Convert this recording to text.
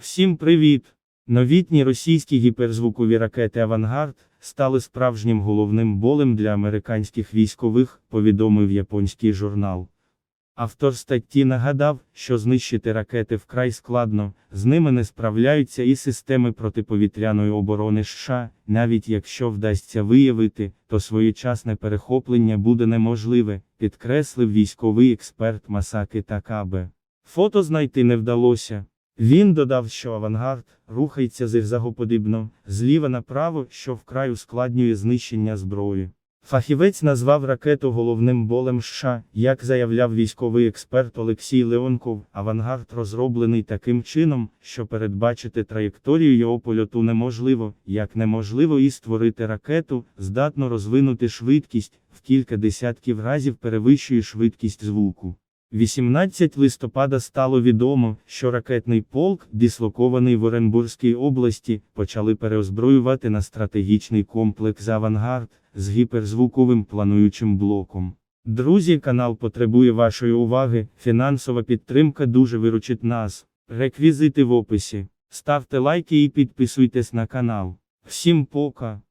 Всім привіт! Новітні російські гіперзвукові ракети Авангард стали справжнім головним болем для американських військових, повідомив японський журнал. Автор статті нагадав, що знищити ракети вкрай складно, з ними не справляються і системи протиповітряної оборони США, навіть якщо вдасться виявити, то своєчасне перехоплення буде неможливе, підкреслив військовий експерт Масаки Такабе. Фото знайти не вдалося. Він додав, що авангард рухається зигзагоподібно, зліва направо, що вкрай ускладнює знищення зброї. Фахівець назвав ракету головним болем США, як заявляв військовий експерт Олексій Леонков, авангард розроблений таким чином, що передбачити траєкторію його польоту неможливо, як неможливо і створити ракету, здатну розвинути швидкість, в кілька десятків разів перевищує швидкість звуку. 18 листопада стало відомо, що ракетний полк, дислокований в Оренбурзькій області, почали переозброювати на стратегічний комплекс Авангард з гіперзвуковим плануючим блоком. Друзі, канал потребує вашої уваги, фінансова підтримка дуже виручить нас. Реквізити в описі. Ставте лайки і підписуйтесь на канал. Всім пока!